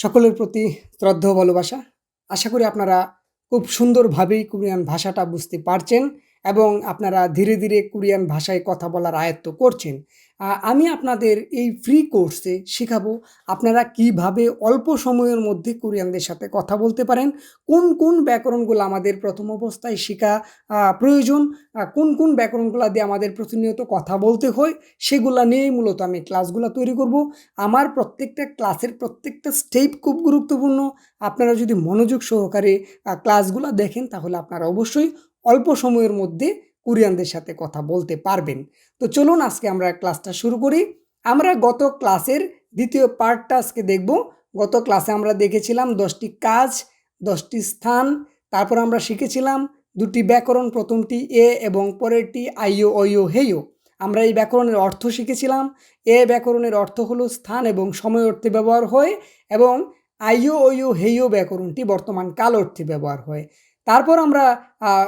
সকলের প্রতি শ্রদ্ধা ভালোবাসা। আশা করি আপনারা খুব সুন্দরভাবেই কোরিয়ান ভাষাটা বুঝতে পারছেন। এবং আপনারা ধীরে ধীরে কোরিয়ান ভাষায় কথা বলার আয়ত্ত করছেন। আমি আপনাদের এই ফ্রি কোর্সে শেখাবো আপনারা কীভাবে অল্প সময়ের মধ্যে কোরিয়ানদের সাথে কথা বলতে পারেন, কোন কোন ব্যাকরণগুলো আমাদের প্রথম অবস্থায় শেখা প্রয়োজন কোন কোন ব্যাকরণগুলো দিয়ে আমাদের প্রতিনিয়ত কথা বলতে হয়, সেগুলো নিয়েই মূলত আমি ক্লাসগুলো তৈরি করব। আমার প্রত্যেকটা ক্লাসের প্রত্যেকটা স্টেপ খুব গুরুত্বপূর্ণ। আপনারা যদি মনোযোগ সহকারে ক্লাসগুলো দেখেন তাহলে আপনারা অবশ্যই অল্প সময়ের মধ্যে কোরিয়ানদের সাথে কথা বলতে পারবেন। তো চলুন আজকে আমরা ক্লাসটা শুরু করি। আমরা গত ক্লাসের দ্বিতীয় পার্টটা আজকে দেখব। গত ক্লাসে আমরা দেখেছিলাম দশটি কাজ, দশটি স্থান, তারপর আমরা শিখেছিলাম দুটি ব্যাকরণ, প্রথমটি এ এবং পরেরটি আইও অইও হেইও। আমরা এই ব্যাকরণের অর্থ শিখেছিলাম। এ ব্যাকরণের অর্থ হলো স্থান এবং সময় অর্থে ব্যবহার হয় এবং আইও অইও হেইও ব্যাকরণটি বর্তমান কাল অর্থে ব্যবহার হয়। তারপর আমরা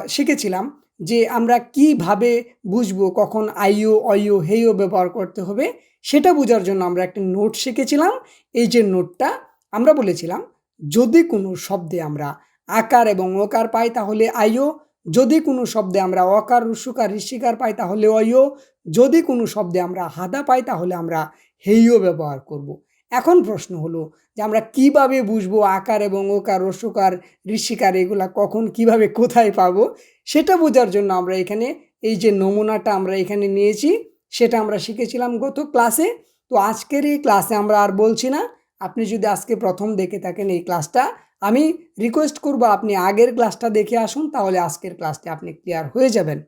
শিখেছিলাম যে আমরা কীভাবে বুঝব কখন আইও, অইও, হেইও ব্যবহার করতে হবে, সেটা বোঝার জন্য আমরা একটা নোট শিখেছিলাম এই যে নোটটা আমরা বলেছিলাম, যদি কোনো শব্দে আমরা আকার এবং ওকার পাই তাহলে আইও, যদি কোনো শব্দে আমরা অকার রুসুকার ঋষিকার পাই তাহলে অইও, যদি কোনো শব্দে আমরা হাদা পাই তাহলে আমরা হেইও ব্যবহার করব। এখন প্রশ্ন হলো যে আমরা কীভাবে বুঝব আকার এবং ওকার, রসুকার, ঋষিকার, এগুলা কখন কীভাবে কোথায় পাবো? সেটা বোঝার জন্য আমরা এখানে এই যে নমুনাটা আমরা এখানে নিয়েছি, সেটা আমরা শিখেছিলাম গত ক্লাসে। তো আজকের এই ক্লাসে আমরা আর বলছি না। আপনি যদি আজকে প্রথম দেখে থাকেন এই ক্লাসটা, আমি রিকোয়েস্ট করব আপনি আগের ক্লাসটা দেখে আসুন, তাহলে আজকের ক্লাসটা আপনি ক্লিয়ার হয়ে যাবেন।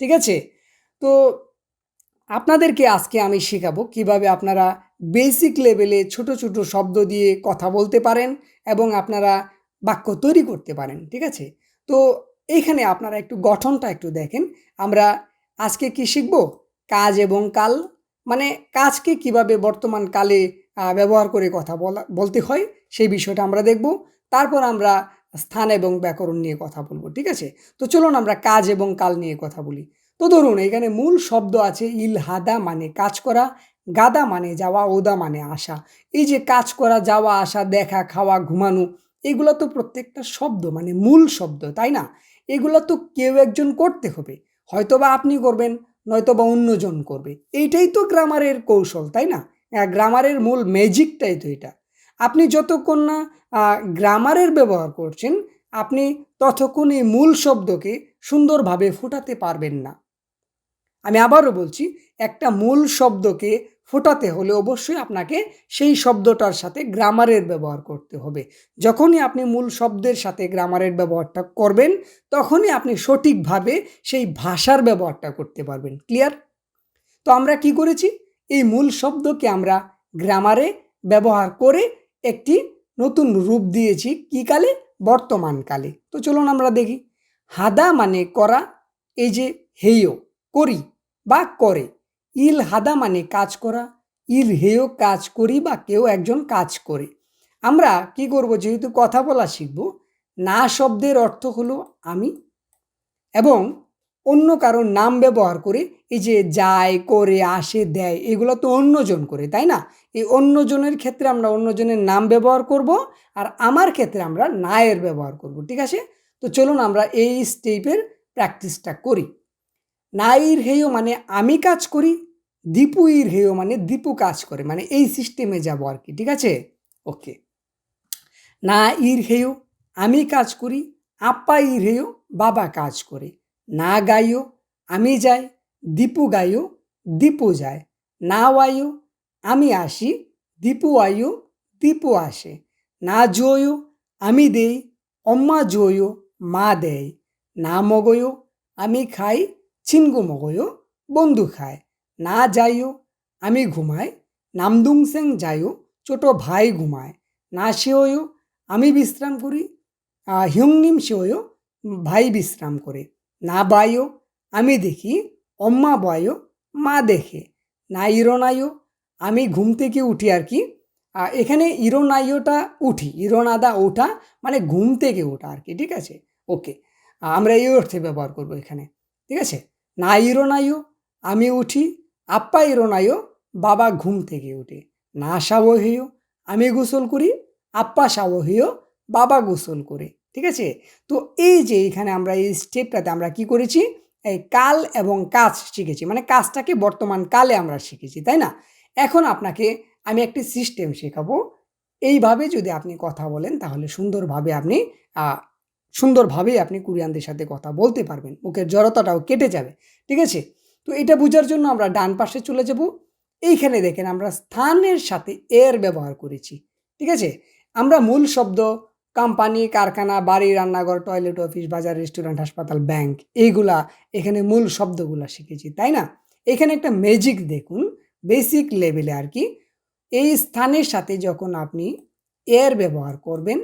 ঠিক আছে? তো আপনাদেরকে আজকে আমি শেখাবো কীভাবে আপনারা বেসিক লেভেলে ছোট ছোট শব্দ দিয়ে কথা বলতে পারেন এবং আপনারা বাক্য তৈরি করতে পারেন, ঠিক আছে? তো এইখানে আপনারা একটু গঠনটা একটু দেখেন। আমরা আজকে কি শিখব? কাজ এবং কাল। মানে কাজকে কীভাবে বর্তমান কালে ব্যবহার করে কথা বলা, বলতে হয়, সেই বিষয়টা আমরা দেখব। তারপর আমরা স্থান এবং ব্যাকরণ নিয়ে কথা বলব, ঠিক আছে? তো চলুন আমরা কাজ এবং কাল নিয়ে কথা বলি। তো ধরুন এখানে মূল শব্দ আছে ইল হাদা মানে কাজ করা গাদা মানে যাওয়া, ওদা মানে আসা। এই যে কাজ করা, যাওয়া, আসা, দেখা, খাওয়া, ঘুমানো, এগুলো তো প্রত্যেকটা শব্দ মানে মূল শব্দ, তাই না? এগুলো তো কেউ একজন করতে হবে। হয়তোবা আপনি করবেন, নয়তোবা অন্যজন করবে। এইটাই তো গ্রামারের কৌশল, তাই না? গ্রামারের মূল ম্যাজিকটাই তো এটা। আপনি যতক্ষণ না গ্রামারের ব্যবহার করছেন, আপনি ততক্ষণ এই মূল শব্দকে সুন্দরভাবে ফোটাতে পারবেন না। আমি আবারও বলছি, একটা মূল শব্দকে ফোটাতে হলে অবশ্যই আপনাকে সেই শব্দটার সাথে গ্রামারের ব্যবহার করতে হবে। যখনই আপনি মূল শব্দের সাথে গ্রামারের ব্যবহারটা করবেন, তখনই আপনি সঠিকভাবে সেই ভাষার ব্যবহারটা করতে পারবেন। ক্লিয়ার? তো আমরা কি করেছি? এই মূল শব্দকে আমরা গ্রামারে ব্যবহার করে একটি নতুন রূপ দিয়েছি কি কালে? বর্তমান কালে। তো চলুন আমরা দেখি। হাদা মানে করা, এই যে হেয়, করি বা করে। ইল হাদা মানে কাজ করা, ইল হেয় কাজ করি বা কেউ একজন কাজ করে। আমরা কি করব? যেহেতু কথা বলা শিখব, না শব্দের অর্থ হলো আমি এবং অন্য কারোর নাম ব্যবহার করে এই যে যায়, করে, আসে, দেয়, এগুলো তো অন্যজন করে, তাই না? এই অন্যজনের ক্ষেত্রে আমরা অন্যজনের নাম ব্যবহার করব আর আমার ক্ষেত্রে আমরা নায়ের ব্যবহার করব, ঠিক আছে? তো চলুন আমরা এই স্টেপের প্র্যাকটিসটা করি। নাইর হেয় মানে আমি কাজ করি, দীপু ইর হেয় মানে দীপু কাজ করে মানে এই সিস্টেমে যাব আর কি, ঠিক আছে? ওকে। না ইর হেয়, আমি কাজ করি, আপা ইর হেয়, বাবা কাজ করে। না গাইও আমি যাই, দীপু গাইও দীপু যায়। না ওয়াইও আমি আসি, দীপু আয়ু দীপু আসে। না জোয়ো, আমি দেই, অম্মা জোয়ো, মা দেয়। না মগয়ো, আমি খাই ছিনগু মগয়ো, বন্ধু খায়। না যাইও, আমি ঘুমাই। নামদুং সেং যাইও, ছোট ভাই ঘুমায়। না সেওয়ো আমি বিশ্রাম করি। হিউংনিম সেওয়ো ভাই বিশ্রাম করে। না বায়ো আমি দেখি। অম্মা বয়ো মা দেখে। না ইরোনায়ও আমি ঘুম থেকে উঠি আর কি। এখানে ইরোনাইওটা উঠি। ইরোনাদা ওঠা মানে ঘুম থেকে ওঠা আর কি, ঠিক আছে? ওকে, আমরা এই অর্থে ব্যবহার করব এখানে, ঠিক আছে? না ইরোনাইও আমি উঠি আপ্পা ইরোনাইও বাবা ঘুম থেকে উঠে। না সাবহেয় আমি গোসল করি, আপ্পা শাওহিও বাবা গোসল করে। ঠিক আছে? তো এই যে এখানে আমরা এই স্টেপটাতে আমরা কি করেছি? এই কাল এবং কাজ শিখেছি। মানে কাজটাকে বর্তমান কালে আমরা শিখেছি, তাই না? এখন আপনাকে আমি একটি সিস্টেম শেখাবো। এইভাবে যদি আপনি কথা বলেন, তাহলে সুন্দরভাবে আপনি সুন্দরভাবেই আপনি কোরিয়ানদের সাথে কথা বলতে পারবেন। মুখের জড়তাটাও কেটে যাবে, ঠিক আছে? তো এটা বোঝার জন্য আমরা ডান পাশে চলে যাব। এইখানে দেখেন আমরা স্থানের সাথে এর ব্যবহার করেছি, ঠিক আছে? আমরা মূল শব্দ, কোম্পানি, কারখানা, বাড়ি, রান্নাঘর, টয়লেট অফিস, বাজার, রেস্টুরেন্ট, হাসপাতাল, ব্যাংক, এইগুলা এখানে মূল শব্দগুলা শিখেছি, তাই না? এখানে একটা ম্যাজিক দেখুন বেসিক লেভেলে আর কি। এই স্থানের সাথে যখন আপনি এর ব্যবহার করবেন,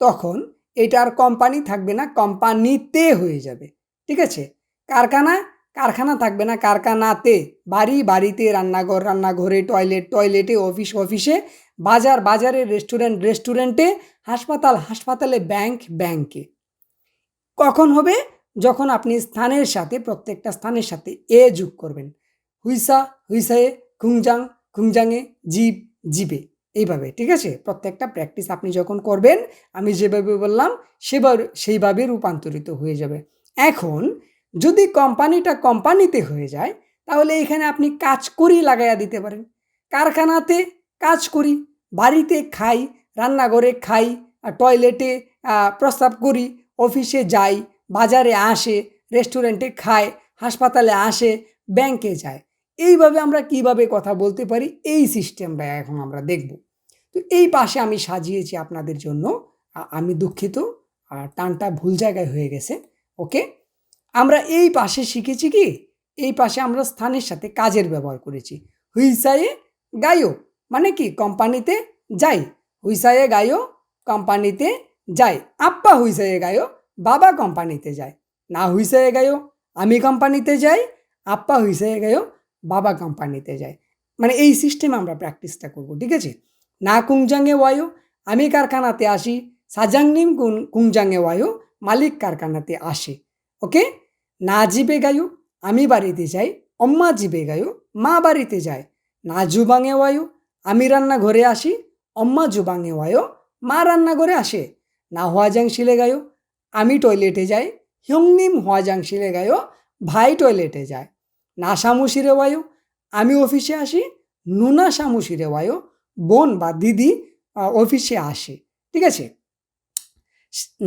তখন এটা আর কোম্পানি থাকবে না কোম্পানিতে হয়ে যাবে, ঠিক আছে? কারখানা কারখানা থাকবে না, কারখানাতে, বাড়ি, বাড়িতে, রান্নাঘর, রান্নাঘরে টয়লেট টয়লেটে অফিস অফিসে বাজার, বাজারে রেস্টুরেন্ট রেস্টুরেন্টে হাসপাতাল, হাসপাতালে ব্যাংক ব্যাংকে কখন হবে? যখন আপনি স্থানের সাথে, প্রত্যেকটা স্থানের সাথে এ যোগ করবেন। হুইসা হুইসায়ে খুংজাং খুংজাংয়ে জিপ জিবে এইভাবে ঠিক আছে? প্রত্যেকটা প্র্যাকটিস আপনি যখন করবেন আমি যেভাবে বললাম সেভাবে সেইভাবে রূপান্তরিত হয়ে যাবে। এখন যদি কোম্পানিটা কোম্পানিতে হয়ে যায় তাহলে এখানে আপনি কাজ করি লাগাইয়া দিতে পারেন। কারখানাতে কাজ করি বাড়িতে খাই রান্নাঘরে খাই টয়লেটে আহ, প্রস্রাব করি অফিসে যাই বাজারে আসে রেস্টুরেন্টে খায় হাসপাতালে আসে ব্যাংকে যায়। এইভাবে আমরা কীভাবে কথা বলতে পারি এই সিস্টেমটা এখন আমরা দেখব। তো এই পাশে আমি সাজিয়েছি আপনাদের জন্য। আমি দুঃখিত। আর টানটা ভুল জায়গায় হয়ে গেছে। ওকে? আমরা এই পাশে শিখেছি কি? এই পাশে আমরা স্থানের সাথে কাজের ব্যবহার করেছি। হুইসায়ে গায়ো মানে কি? কোম্পানিতে যাই। হুইসায়ে গায়ো কোম্পানিতে যাই। আপ্পা হুইসায়ে গায়ো বাবা কোম্পানিতে যায়। না হুইসায়ে গায়ো আমি কোম্পানিতে যাই। আপ্পা হুইসায়ে গায়ো বাবা কোম্পানিতে যায়। মানে এই সিস্টেমে আমরা প্র্যাকটিসটা করব, ঠিক আছে? না কুংজাংয়ে ওয়ায়ো, আমি কারখানাতে আসি সাজাংনিম কুং কুংজাংয়ে ওয়ায়ো, মালিক কারখানাতে আসে। ওকে? না জিবে গায়ো, আমি বাড়িতে যাই, অম্মা জিবে গায়ো, মা বাড়িতে যায়। না জুবাঙে ওয়ায়ো, আমি রান্না ঘরে আসি, অম্মা জুবাঙে ওয়ায়ো, মা রান্না ঘরে আসে। না হোয়াজাং শিলে গায়ো, আমি টয়লেটে যাই হিয়ংনিম হোয়াজাং শিলে গায়ো, ভাই টয়লেটে যায়। না সামুশিরে ওয়ায়ো, আমি অফিসে আসি, নুনা সামুশিরে ওয়ায়ো বোন বা দিদি অফিসে আসে, ঠিক আছে?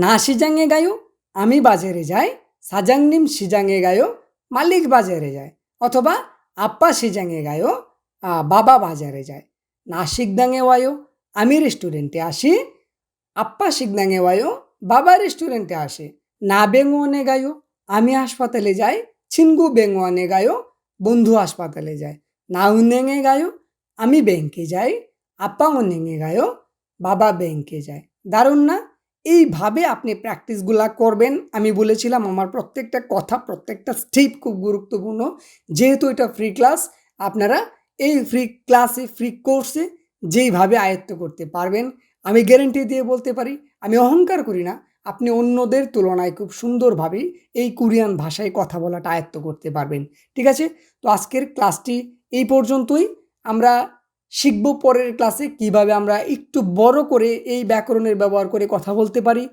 না সিজাঙে গায়ো, আমি বাজারে যাই সাজাংনিম সিজাঙে গায়ো, মালিক বাজারে যায়, অথবা আপ্পা সিজাঙে গায়ো বাবা বাজারে যায়। না শিকদাঙে ওয়ায়ো, আমি রেস্টুরেন্টে আসি আপ্পা শিকদাঙে ওয়ায়ো, বাবা রেস্টুরেন্টে আসে। না বেঙ্গুয়ানে গায়ো, আমি হাসপাতালে যাই, ছিনগু বেঙ্গুয়ানে গায়ো, বন্ধু হাসপাতালে যায়। না উন্নেঙে গায়ো, আমি ব্যাংকে যাই আপ্পা উন্নেঙে গায়ো বাবা ব্যাংকে যায়। দারুণ না? এইভাবে আপনি প্র্যাকটিসগুলা করবেন, আমি বলেছিলাম আমার প্রত্যেকটা কথা, প্রত্যেকটা স্টেপ খুব গুরুত্বপূর্ণ। যেহেতু এটা ফ্রি ক্লাস আপনারা এই ফ্রি ক্লাসে ফ্রি কোর্সে যেইভাবে আয়ত্ত করতে পারবেন, আমি গ্যারেন্টি দিয়ে বলতে পারি, আমি অহংকার করি না, আপনি অন্যদের তুলনায় খুব সুন্দরভাবেই এই কোরিয়ান ভাষায় কথা বলাটা আয়ত্ত করতে পারবেন। ঠিক আছে? তো আজকের ক্লাসটি এই পর্যন্তই। আমরা শিখব পরের ক্লাসে কীভাবে আমরা একটু বড় করে এই ব্যাকরণের ব্যবহার করে কথা বলতে পারি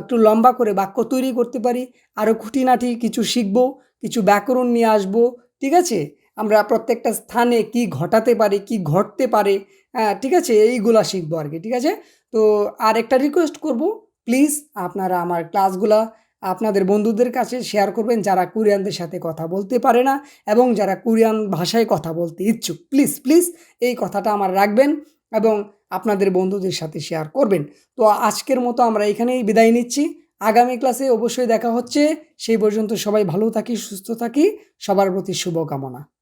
একটু লম্বা করে বাক্য তৈরি করতে পারি আরও খুঁটিনাটি কিছু শিখব, কিছু ব্যাকরণ নিয়ে আসব, ঠিক আছে? আমরা প্রত্যেকটা স্থানে কি ঘটাতে পারি, কি ঘটতে পারে হ্যাঁ ঠিক আছে? এইগুলা শিখব আর কি, ঠিক আছে? তো আর একটা রিকোয়েস্ট করব প্লিজ আপনারা আমার ক্লাসগুলা আপনাদের বন্ধুদের কাছে শেয়ার করবেন যারা কোরিয়ানদের সাথে কথা বলতে পারে না এবং যারা কোরিয়ান ভাষায় কথা বলতে ইচ্ছুক। প্লিজ প্লিজ এই কথাটা আমার রাখবেন এবং আপনাদের বন্ধুদের সাথে শেয়ার করবেন। তো আজকের মতো আমরা এখানেই বিদায় নিচ্ছি। আগামী ক্লাসে অবশ্যই দেখা হচ্ছে। সেই পর্যন্ত সবাই ভালো থাকি, সুস্থ থাকি। সবার প্রতি শুভকামনা।